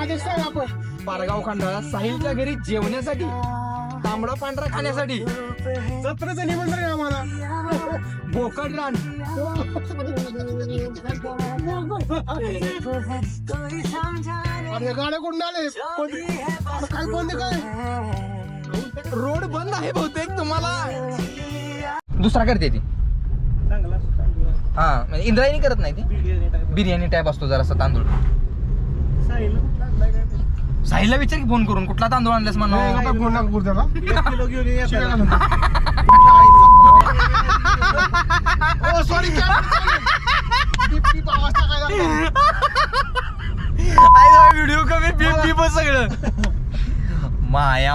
आदेश सांग आपण. पारगाव खंडाळा साहिलच्या घरी जेवण्यासाठी तांबडा पांढरा खाण्यासाठी. जत्रेचं निमंत्रण आहे आम्हाला. बोकड रान. अरे गाड्या कोण आले? काय कोणते काय? रोड बंद आहे बहुतेक तुम्हाला. दुसरा करते ती. हा म्हणजे इंद्रायणी करत नाही ती. बिर्याणी टाईप. असतो जरासा तांदूळ. साहिलला विचार की फोन करून कुठला तांदूळ आणलास नाही, म्हणून आता कोण नागपूर त्याला. शिव्या घालून. ओ सॉरी आवाज टाकायला व्हिडिओ कमी बीप बीप सगळं. माया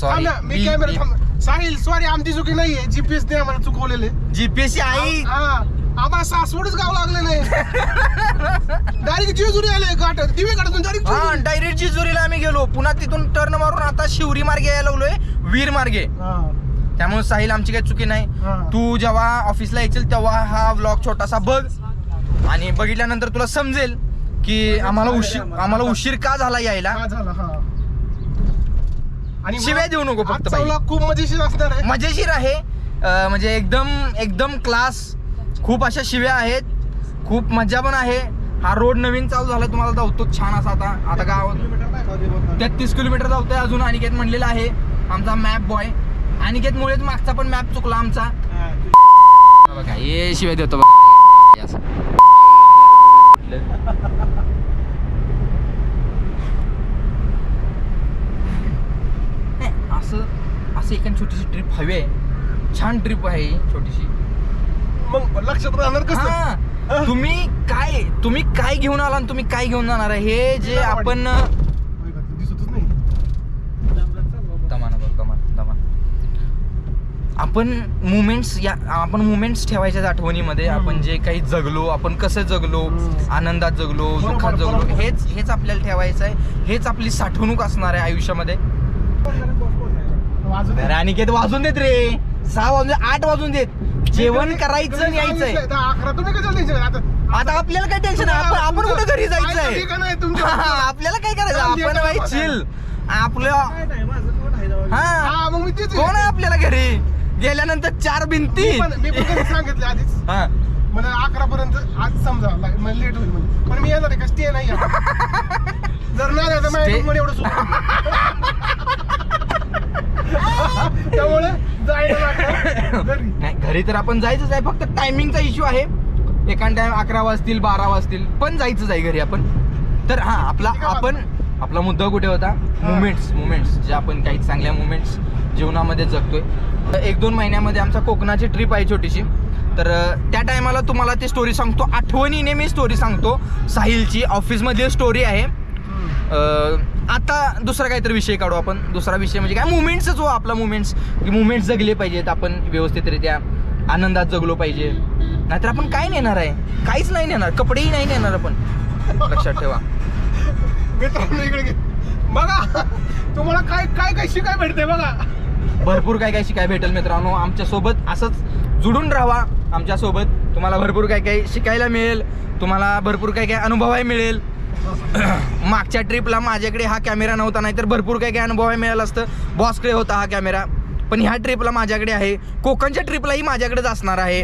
सॉरी थांब ना, मी कॅमेरा थांब. साहिल सॉरी आमची चुकी नाहीये. जीपीएस ने आम्हाला चुकवलेले. जीपीएससी आई हा. आम्हाला सासवडच गाव लागले नाही. डायरेक्ट जेजुरी आले घाट दिवे घाटातून डायरेक्ट हा डायरेक्ट जिजुरीला आम्ही गेलो. पुन्हा तिथून टर्न मारून आता शिवरी मार्गे यायला लागलोय वीर मार्गे. त्यामुळे साहिल आमची काही चुकी नाही. हा. तू जेव्हा ऑफिसला येशील तेव्हा हा व्लॉग छोटासा बघ. आणि बघितल्यानंतर तुला समजेल की आम्हाला उशीर आम्हाला. उशीर का झाला यायला? हा झालं हा. आणि शिव्या देऊ नको फक्त आजचा बाई. vlog खूप मजेशीर असणार आहे. मजेशीर आहे. अं, म्हणजे एकदम एकदम क्लास खूप अशा शिव्या आहेत. खूप मजा पण आहे. हा रोड नवीन चालू झाला तुम्हाला धावतो छान असा आता आता गावात. तेहतीस किलोमीटर धावतोय अजून अनिकेत म्हणलेला आहे. आमचा मॅप बॉय अनिकेत मुळेच मागचा पण मॅप चुकला आमचा. बघा ये शिवाय देतो बघा. हे असं. असं एक छोटीशी ट्रिप हवी आहे. छान ट्रिप आहे ही छोटीशी. मग लक्षात राहणार कसं? हा. तुम्ही काय तुम्ही काय घेऊन आला आणि तुम्ही काय घेऊन जाणार आहे? हे जे आपण दिसतच नाही. बघ आपण मुमेंट्स या आपण मुमेंट्स ठेवायच्या आठवणीमध्ये. आपण जे काही जगलो आपण कसं जगलो हम्म. आनंदात जगलो बरोबर, दुःखात जगलो बरोबर. हेच हेच आपल्याला ठेवायचं आहे हेच आपली साठवणूक असणार आहे आयुष्यामध्ये. वाजू दे. अरे अनिकेत वाजून देत रे. सहा वाजून दे, आठ वाजून देत. जेवण करायचं आणि यायचंय. अकरा तुम्ही कशाला टेन्शन आता आता आपल्याला काय टेन्शन आहे? आपण आपण कुठं घरी जायचंय? आहे तुमच्या आपल्याला काय करायचं? आपण बाई. चिल आपलं हा. हा मग मी तेच कोण आहे आपल्याला घरी? गेल्यानंतर चार भिंती. मी पण मी पण सांगितलं आधीच. हा. मला अकरा पर्यंत आज समजा मला लेट होईल म्हणजे पण मी येणार आहे का? स्टे नाही येणार. जर नाही आलं तर माझ्या Stay- room मध्ये एवढं सुख त्यामुळे जायला घरी. नाही घरी तर आपण जायचंच आहे. फक्त टायमिंगचा इश्यू आहे. एखाद टाइम अकरा वाजतील बारा वाजतील पण जायचंच आहे घरी आपण. तर हा आपला आपण आपला मुद्दा कुठे होता? मुमेंट्स मुमेंट्स जे आपण काही चांगल्या मुमेंट्स जीवनामध्ये जगतोय. तर एक दोन महिन्यामध्ये आमचा कोकणाची ट्रिप आहे छोटीशी. तर अं, त्या टायमाला तुम्हाला ती स्टोरी सांगतो. आठवणीने मी स्टोरी सांगतो. साहिलची ऑफिसमधली स्टोरी आहे. अं, आता दुसरा काहीतरी विषय काढू आपण. दुसरा विषय म्हणजे काय? मुवमेंट्सच हो आपला मुवमेंट्स की मुवमेंट्स जगले पाहिजेत आपण व्यवस्थितरित्या. आनंदात जगलो पाहिजे. नाहीतर आपण काय नेणार आहे? काहीच नाही नेणार. कपडेही नाही नेणार आपण. लक्षात ठेवा. मित्रांनो इकडे. बघा तुम्हाला काय काय काय शिकाय भेटते बघा. भरपूर काय काय शिकाय भेटेल मित्रांनो. आमच्यासोबत असंच जुडून राहा. आमच्यासोबत तुम्हाला भरपूर काय काय शिकायला मिळेल. तुम्हाला भरपूर काय काय अनुभवाय मिळेल. मागच्या ट्रिपला माझ्याकडे हा कॅमेरा नव्हता नाही तर भरपूर काय काय अनुभवाय मिळालं असतं. बॉसकडे होता हा कॅमेरा. पण ह्या ट्रिपला माझ्याकडे आहे. कोकणच्या ट्रिपलाही माझ्याकडेच असणार आहे.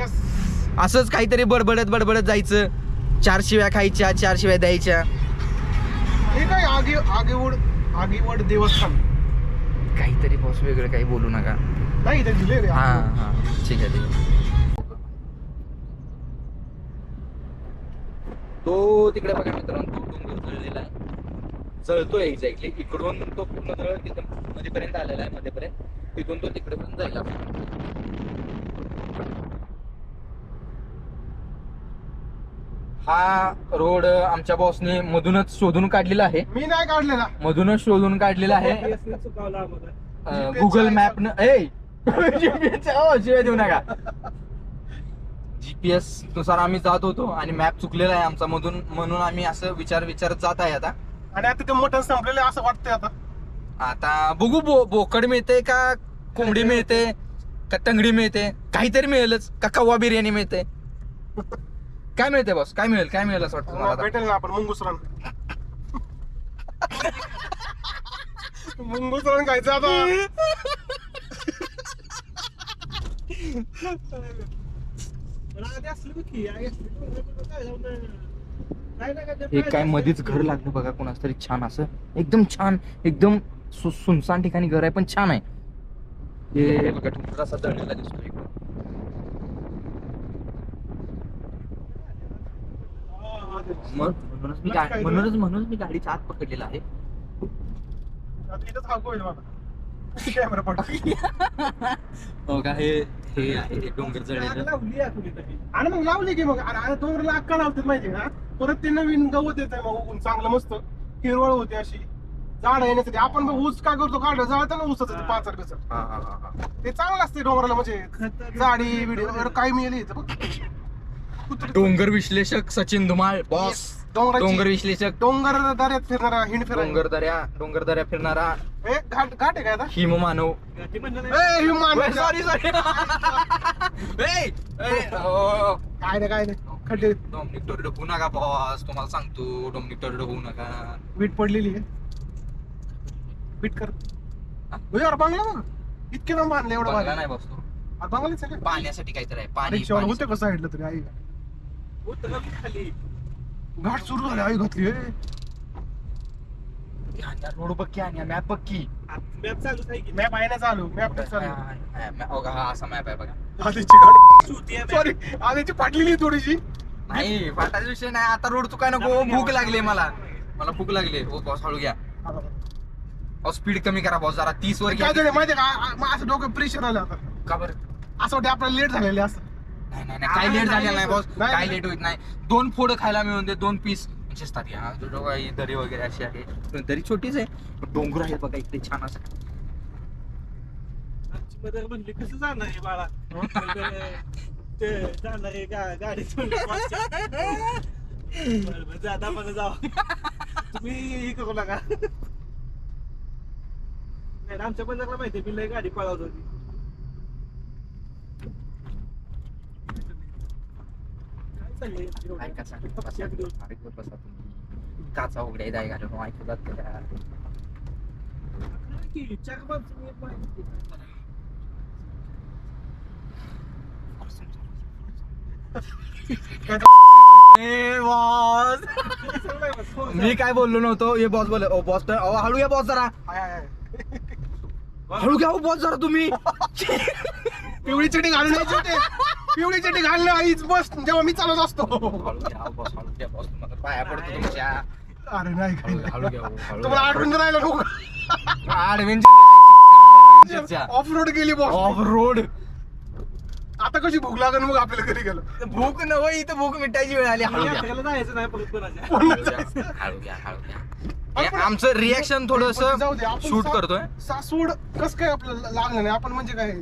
असंच काहीतरी बडबडत बडबडत जायचं. चार शिव्या खायच्या चार शिव्या द्यायच्या. हे काय आगे आगेवड आगेवड देवस्थान? काहीतरी बॉस वेगळं काही बोलू नका. नाही हा हा. ठीक आहे ठीक आहे. तो तिकडे बघा मित्रांनो तो डोंगर जळलेला आहे. जळतोय एक्झॅक्टली इकडून तो पूर्ण जळ तिथं मध्यपर्यंत आलेला आहे मध्यपर्यंत. तिथून तो तिकडे पण जाईल हा रोड आमच्या बॉसने मधूनच शोधून काढलेला आहे. मी नाही काढलेला. मधूनच शोधून काढलेला आहे. गुगल मॅप न ए! शिवाय देऊ नका. जीपीएसनुसार आम्ही जात होतो आणि मॅप चुकलेला आहे आमचा मधून म्हणून आम्ही असं विचार विचारत जात आहे आता. आणि आता ते मटण संपलेलं आहे असं वाटतंय आता. आता बघू बो बोकड मिळते का कोंबडी मिळते का तंगडी मिळते काहीतरी मिळेलच का कव्वा बिर्याणी मिळते. काय मिळते बॉस काय मिळेल? काय मिळेल असं वाटतं तुम्हाला आता? भेटेल ना आपण मुंगुसरान. मुंगुसरान खायचं आता. हे काय मध्येच घर लागलं बघा कोणाच तरी छान असं. एकदम छान एकदम सु- सुनसान ठिकाणी घर आहे पण छान आहे. हे बघा असा दळलेला दिसतो म्हणूनच मी म्हणूनच म्हणूनच मी गाडीच्या आत पकडलेला आहे. हो का हे हे आहे हे डोंगर जळलेलं आणि मग लावली की मग अरे अरे डोंगराला अक्का लावतात माहिती का? परत ते नवीन गवत येत आहे मग उगून चांगलं मस्त. हिरवळ होते अशी. झाड येण्यासाठी. आपण मग ऊस काय करतो? काढलं जाळतं ना ऊसाचं ते हा. हा हा हा ते चांगलं असते डोंगराला म्हणजे झाडी बिडी वगैरे काही मिळेल इथं बघ. कुत्रं- डोंगर विश्लेषक सचिन धुमाळ बॉस डोंगराची- डोंगर विश्लेषक. डोंगर दऱ्यात फिरणारा हिंड फिरायला. डोंगर दऱ्या डोंगर दऱ्या फिरणारा ए, घाट घाट आहे काय आता? हिम मानव. ए, हिमान. सॉरी सॉरी काय नाही काय नाही. खड्डे डोमनिक टोरडो होऊ नका बॉस तुम्हाला सांगतो डोमनिक टोरडो होऊ नका. वीट पडलेली आहे. वीट कर. होय, अरे बांगला बघ. इतके लांब बांधले एवढं बंगला बांधलं. नाही बॉस तो बांगलाच आहे का? पाण्यासाठी काहीतरी आहे. पाणी रिक्षावर पाणी- होते का साईडला तरी आई? घाट सुरू झाले आई घातली ए. रोड पक्की आणि मॅप पक्की. मॅप आहे ना चालू? मॅप चालू? हो का, असा मॅप आहे बघा. आधीची गाडी सॉरी आधीची फाटलेली आहे थोडीशी. नाही फाटाचा विषय नाही. आता रोड चुकाय नको. भूक लागली मला. मला भूक लागली. हो बॉस हळू घ्या. अहो स्पीड कमी करा बॉस जरा. तीस वर काय घ्या. झालं माहितीये का? आ- मग असं डोकं प्रेशर आलं आता. का बरं? असं वाटतं आपल्याला लेट झालेले असं. नाही नाही नाही, काय लेट झालेलं नाही बॉस काय. लेट होत नाही. दोन फोड खायला मिळून दे दोन पीस शिजतात या दरी वगैरे अशी आहे. पण दरी छोटीच आहे पण डोंगर आहे बघा इकडे छान असं. मदर म्हणली कसं जाणार आहे बाळा? ते जाणार आहे गा- गाडी सोडून पाचशे. बरं, बरं, जाता मला जाऊ तुम्ही हे करू नका. नाही आमच्या बंदरला माहिती मी लय गाडी पळवत होती काय चाललंय एवढं? ऐका बसा तुम्ही काचा उघड्या दाय घालून ऐकू जात काय मी काय बोललो नव्हतो? हे बॉस बोल बॉस तर हळू घ्या बॉस जरा. हळू घ्या बॉस जरा तुम्ही. पिवळी चटी घालून यायची पिवळी चटी घालणं आईच बस जेव्हा मी चालत असतो. हळू घ्या बॉस हळू घ्या बॉस तुम्हाला पाया पडतो तुमच्या अरे नाही काय हळू नाही. हळू घ्या हो, हळू तुम्हाला आठवण राहिलं घ्या ऑफ रोड गेली बॉस ऑफ रोड आता कशी भूक लागेल मग आपल्याला घरी गेलो. भूक नव इथं भूक मिटायची वेळ आली. हळू घ्या. यात्रेला जायचं नाही परत कोणाच्या. हळू घ्या. हळू घ्या हळू घ्या. हे आमचं रिॲक्शन थोडस जाऊ दे आपण शूट सा- करतोय. सासूड कस काय आपल्याला लागलं नाही? आपण म्हणजे काय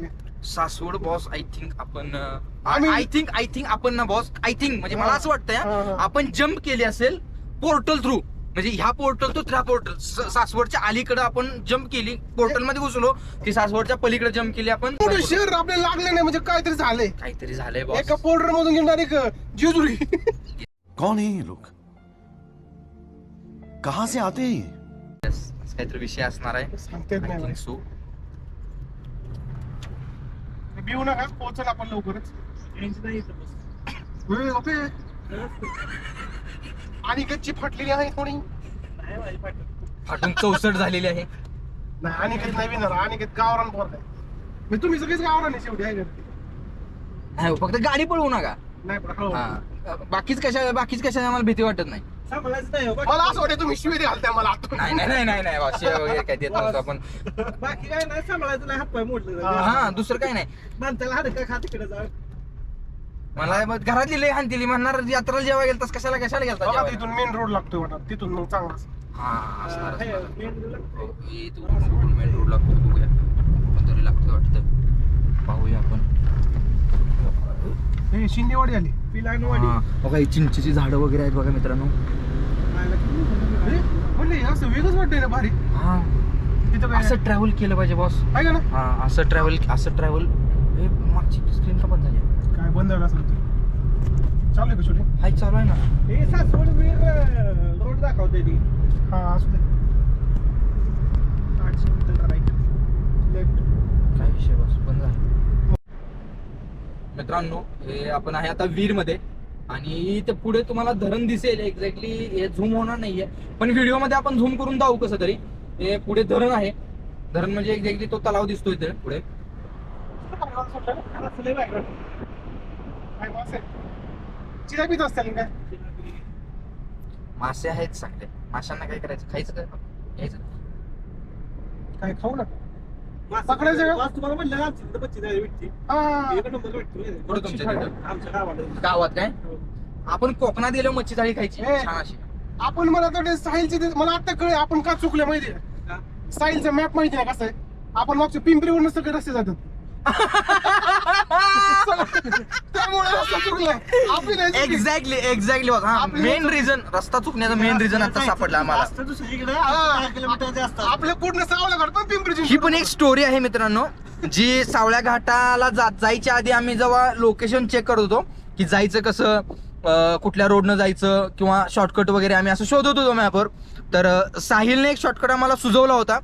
सासवड बॉस आय थिंक आपण आम्ही- आय थिंक आय थिंक आपण ना बॉस आय थिंक म्हणजे मला असं वाटतंय हा, हा. आपण जम्प केली असेल पोर्टल थ्रू म्हणजे ह्या पोर्टल तो त्या पोर्टल सासवडच्या अलीकडे आपण जम्प केली पोर्टलमध्ये घुसलो ती सासवडच्या पलीकडे जम्प केली आपण. शहर आपल्याला लागलं नाही म्हणजे काहीतरी झालंय. काहीतरी झालंय एका बॉस पोर्टर मधून घेऊन डायरेक्ट जेजुरी. कौन है ये लोग? कहां से आते हैं ये? काहीतरी विषय असणार आहे. सांगता येत I नाही think so. भिऊ नका पोहोचल आपण लवकरच बापरे. आणि गच्ची फाटलेली आहे पाठवत. फाटून चौसष्ट झालेली आहे नाही अनिकेत नाही विणार अनिकेत गावरान आहे मी तुम्ही सगळेच गावरान आहे शेवटी आहे का? नाही हो, फक्त गाडी पळवू नका नाही पण हळू. हा बाकीच कशा बाकीच कशा आम्हाला भीती वाटत नाही हो, बाकी- मला असं वाटतं तुम्ही शिवी घालताय मला आतून. नाही नाही नाही नाही नाही बॉस, शिव्या वगैरे काय देत नव्हतो आपण बाकी काय नाही सांभाळायचं नाही हातपाय मोडले हा. हा दुसरं काय नाही माणसाला हाडं खा तिकडे जा मला मग घरातली लय हानतील म्हणणार यात्रा जेव्हा गेलतास कशाला कशाला गेलता बघा जेवायला? तिथून मेन रोड लागतोय वाटत तिथून मग चांगलाच हा हे. मेन रोडला. हो, इथून मेन रोड लागतो बघूया कोणतरी लागतोय वाटतं पाहूया आपण हे शिंदेवाडी आली. पिलानवाडी. हा, बघा ही चिंचेची झाडं वगैरे आहेत बघा मित्रांनो. अरे, म्हणले असं वेगळंच वाटतंय ना भारी. हा. तिथं काय? असं ट्रॅव्हल केलं पाहिजे बॉस आहे का ना? हा असं ट्रॅव्हल असं ट्रॅव्हल हे स्क्रीन का बंद झाली. काय बंद झालं असेल ते. चालू आहे का शूटिंग हाय चालू आहे ना. हे सासवड वीर रोड दाखवते ती. हा असू दे. आठशे मीटर राईट. लेफ्ट. काय विषय बस मित्रांनो हे आपण आहे आता वीरमध्ये आणि इथे पुढे तुम्हाला धरण दिसेल एक्झॅक्टली हे झूम होणार नाहीये. पण व्हिडिओमध्ये आपण झूम करून जाऊ कसं तरी. हे पुढे धरण आहे. धरण म्हणजे एक्झॅक्टली तो तलाव दिसतो इथे पुढे. मासे काय मासे आहेत चांगले. माशांना काय करायचं? खायचं काय? घ्यायचं काय खाऊ ना पकडायचं पकडायचं का? वास तुम्हाला म्हणलं ना आमच्या इथं बच्ची जायला भेटते. हा. एक नंबर भेटते कुठं तुमच्या तिथं? आमच्या गावाला. गावात काय? आपण कोकणात गेलो मच्छी थाळी खायची. हे. छान अशी. आपण मला तर साहिलचे ते- मला आता कळे आपण का चुकले माहिती का? आहे साहिलचा मॅप माहिती नाही कसं आहे? आपण मागच्या पिंपरीवरून सगळे रस्ते जातात. त्यामुळे रस्ता चुकलाय आपली नाही चुकी. एक्झॅक्टली एक्झॅक्टली आपली- मेन रिझन रस्ता चुकण्याचा मेन रिझन आता सापडला आम्हाला. जास्त दुसरीकडे हा. दहा किलोमीटर जास्त. आपलं पूर्ण सावळघाट पण पिंपरीची. ही पण एक स्टोरी आहे मित्रांनो जी सावळ्या घाटाला जा जायच्या आधी आम्ही जेव्हा लोकेशन चेक करत होतो की जायचं कसं अं, कुठल्या रोडनं जायचं किंवा शॉर्टकट वगैरे आम्ही असं शोधत होतो मॅपवर तर अं, साहिलने एक शॉर्टकट आम्हाला सुचवला होता.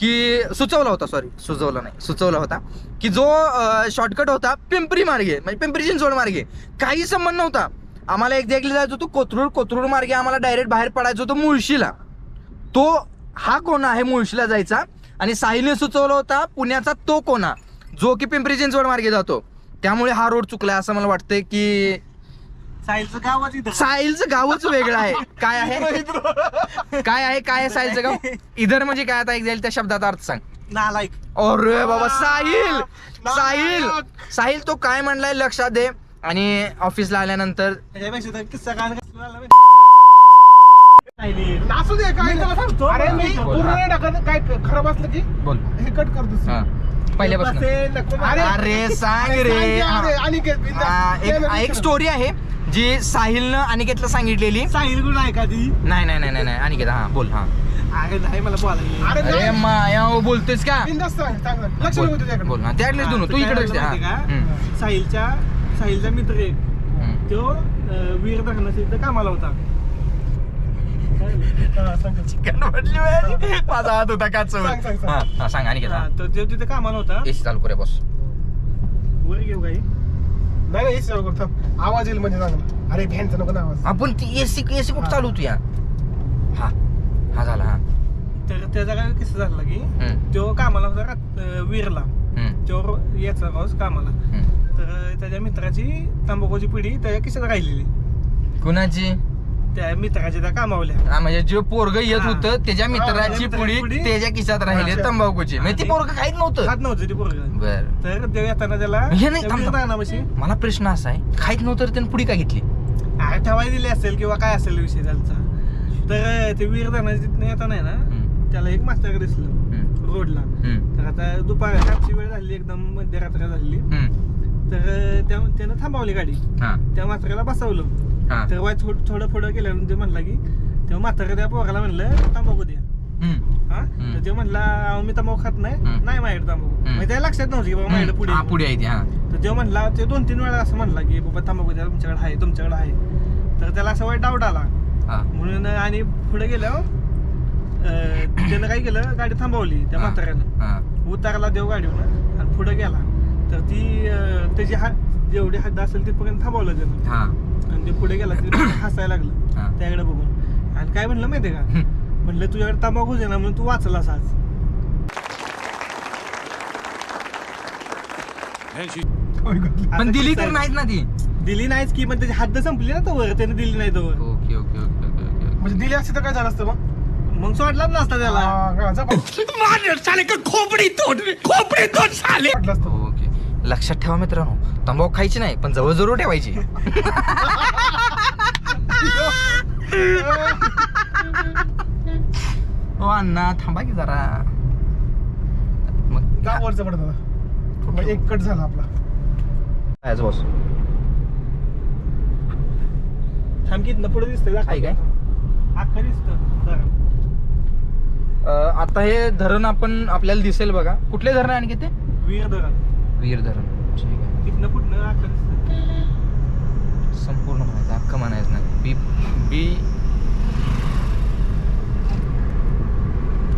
की सुचवला होता सॉरी सुचवला नाही सुचवला होता की जो शॉर्टकट होता पिंपरी मार्गे म्हणजे पिंपरी चिंचवड मार्गे. काही संबंध नव्हता. आम्हाला एक्झॅक्टली जायचं होतं कोथरूड कोथरूड मार्गे आम्हाला डायरेक्ट बाहेर पडायचं होतं मुळशीला. तो हा कोणा आहे मुळशीला जायचा आणि साहिलने सुचवला होता पुण्याचा तो कोणा जो की पिंपरी चिंचवड मार्गे जातो. त्यामुळे हा रोड चुकला असं मला वाटतंय की साहिलचं गावच इथं. साहिलचं गावच वेगळं आहे. काय आहे? काय आहे? काय आहे साहिलचं गाव? इधर म्हणजे काय? आता एक्झॅक्ट त्या शब्दाचा अर्थ सांग. नालायक. अरे बाबा साहिल! साहिल! साहिल तो काय म्हणलाय लक्षात दे. आणि ऑफिसला आल्यानंतर त्याच्यापेक्षा तर किस्सा काय असू दे काय सांगतो. अरे मी पूर्ण. नाही टाकत काय खराब असलं की बोल. हे कट करतो हा. पहिल्यापासून. अरे सांग रे. हा, एक एक स्टोरी आहे जी साहिलनं अनिकेतला सांगितलेली. साहिल गुण आहे का ती? नाही नाही नाही नाही नाही. अनिकेत हा बोल हा. अरे नाही मला बोलायला अरे अरे नाही. माया हो, बोलतोयस का? बिनधास्त सांग सांग. सांग. लक्ष बोल. तुझ्याकडे. हा त्यातलेच दोन तू इकडे हा. हम्म, साहिलच्या साहिलचा मित्र एक. हम्म. तो अं, वीर धरणाच्या इथं कामाला होता. चिकन म्हटली माझी. माझा हात होता का सांग, सांग, सांग. हा सांग तर तो तिथे कामाला होता? एसी चालू करे बॉस. वर घेऊ काही? नाही नाही हेच करतो थांब. आवाज येईल म्हणजे चांगला. अरे फॅनचा नको ना आवाज. आपण ती एसी एसी कुठं चालू होती या हा हा झाला हा. तर त्याचा काय किस्सा झाला की हम्म, तो कामाला होता रात- अं, वीरला. हम्म, तो याचा रोज कामाला. हम्म. तर त्याच्या मित्राची तंबाखूची पिढी त्याच्या किशात राहिलेली. कुणाची? त्या मित्राच्या त्या कामावल्या. हा, म्हणजे जे पोरग येत हा. होतं त्याच्या मित्राची मित्राची पुढी पुडी त्याच्या खिशात राहिली. तंबाखूची. म्हणजे ती पोरग खाईत नव्हतं. खात नव्हतं ती पोरग. बर. तर ते येताना त्याला हे नाही, थांब, थांब. मला प्रश्न असा आहे खाईत नव्हतं तर त्याने पुढी का घेतली? ठेवाय दिली असेल किंवा काय असेल विषय त्यांचा. तर ते वीरदाना तिथनं येताना आहे ना हम्म, त्याला एक मास्तर दिसलं हम्म, रोडला. हम्म, तर आता दुपार रातची वेळ झाली एकदम मध्यरात्र झाली. हम्म. तर त्या त्यानं थांबवली गाडी. हा, त्या म्हाताऱ्याला बसवलं. हा. तर वाय थोडं थोडं पुढं गेल्यानंतर ते म्हणला की तेव्हा म्हातारा त्या पोराला म्हणलं तंबाखू द्या. हम्म, हा? हम्म. तर ते म्हणला "अहो, मी तंबाखू खात नाही. हम्म. नाही माझ्याकडे तंबाखू हम्म. म्हणजे त्याला लक्षात नव्हतं की बाबा माझ्याकडे पुढे हा, आहे. पुढे आहे ती हा. तर तेव्हा म्हणला ते दोन तीन वेळा असं म्हणला की बाबा तंबाखू द्या तुमच्याकडे आहे तुमच्याकडे आहे. तर त्याला असं वाईट डाऊट आला. हा, म्हणून आणि पुढे अं, त्यानं काय केलं गाडी थांबवली त्या हा, म्हाताऱ्यानं. हा. उतारला देव गाडीवर आणि पुढे गेला. तर ती अं, त्याची हात जेवढी हद्द असेल तिथपर्यंत थांबवलं त्यानं. हा, आणि ते पुढे गेला ते हसायला लागलं. त्याकडे बघून. आणि काय म्हणलं माहितीये का. म्हणलं तुझ्याकडे तंबाखूच आहे ना म्हणून तू वाचलास आज. पण दिली तर नाहीत ना ती. दिली नाहीच की पण त्याची हद्द संपली ना तोवर. त्याने दिली नाही तोवर. Okay okay okay okay okay म्हणजे दिली असती तर काय झालं असतं मग? मग सोडलाच नसता त्याला. हा, हा, जा बघ. वाटलं असतं. लक्षात ठेवा मित्रांनो. तंबाखू खायची नाही पण जवळ जरूर ठेवायची हो अण्णा थांबा की जरा. मग जा वरचं पडत एक कट झाला आपला. काय बॉस थांबकीत ना पुढे दिसतंय काय काय? अख्खा दिसतं अं, आता हे धरण आपण आपल्याला दिसेल बघा. कुठले धरण आहे आणखी ते? वीर धरण. वीर धरण ठीक आहे. तिथनं. संपूर्ण म्हणायचं अख्खं म्हणायचं नाही. बी बी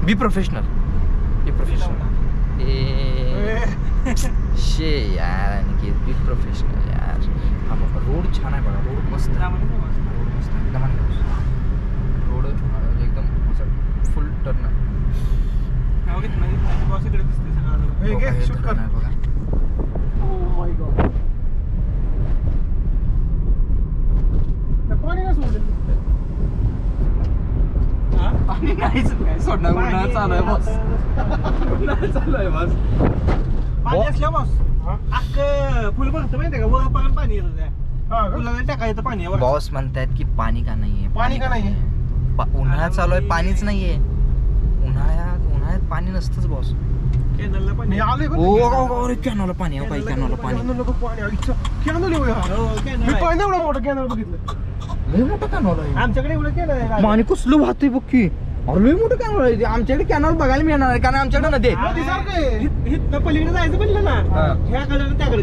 बी प्रोफेशनल बी प्रोफेशनल ए शे यार आणखी बी प्रोफेशनल यार. हा बाबा रोड छान आहे बघा. रोड मस्त. रोड मस्त. एकदम रोड एकदम असं फुल टर्न आहे. कर. पाणी नाही सोडलेलं. हा? पाणी नाहीच काय सोडणार उन्हाळा चालू आहे बॉस उन्हाळा चालू आहे बॉस पाणी असलं बॉस हा? अख्खं फुल भरतं माहितीये का वर पाणी येतं त्या हा का? फुलाला टाकायचं पाणी वर बॉस म्हणतायत की पाणी का नाहीये पाणी का नाहीये? पा- उन्हाळा चालू आहे पाणीच नाहीये उन्हाळ्यात उन्हाळ्यात पाणी नसतंच बॉस कॅनलला पाणी बरं. ओ अरे कॅनॉला पाणी आहे काही कॅनॉला कॅनल. कॅनल हा. हो मी कॅनल आहे. पहिल्यांदा एवढं मोठं कॅनल बघितलं लय मोठं कॅनॉल आहे आमच्याकडे एवढं कॅनल आहे राजा. पाणी कसलं वाहतंय बघ की अरे लय मोठं कॅनॉल आहे आमच्याकडे कॅनॉल बघायला मिळणार आहे कारण आमच्याकडे नदी आहे. पलीकडे जायचं म्हणलं हा. ना ह्या कडे त्याकडे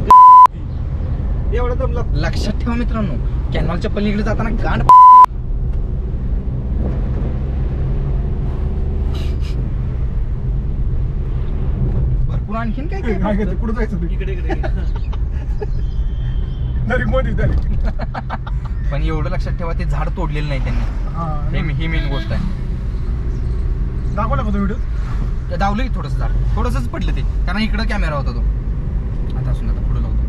एवढं लक्षात ठेवा मित्रांनो कॅनॉलच्या पलीकडे जाताना गांड आणखीन काय काय काय? कुठं जायचं ते? इकडे इकडे मध्ये झाली. पण एवढं लक्षात ठेवा ते झाड तोडलेलं नाही त्यांनी. हा. मेन गोष्ट आहे. दाखवला का तो व्हिडिओ ते दावलं की थोडंसं झाड. थोडंसंच पडलं ते. कारण इकडं कॅमेरा होता तो. आता असून आता पुढं लावतो.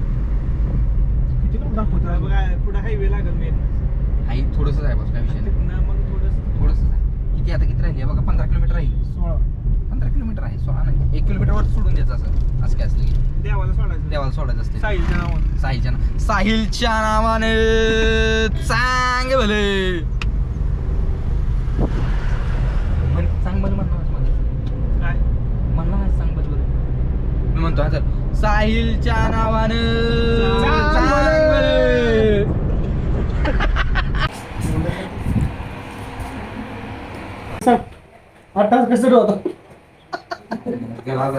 किती लोक दाखवतात? बघा पुढे हायवे लागल मेन आई थोडंसंच आहे बस काय विषय नाही. तिथनं मग थोडस. थोडंसंच आहे. किती आता किती राहिली? आहे बघा पंधरा किलोमीटर राहील. सोळा. पंधरा किलोमीटर आहे सोळा नाही. एक किलोमीटरवर सोडून द्यायचं असं. असं काय असलं की. देवाला सोडायचं. देवाला सोडायचं असते साहिलच्या नावानं. साहिलच्या ना साहिलच्या नावाने. चांग भले. म्हण सांग बरं म्हणणार काय? म्हणणार नाही सांग बरं बरं. मी म्हणतो हा चल. साहिलच्या नावाने. चांग भले. सांग आठ तास कसं होता गेला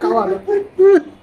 का आलं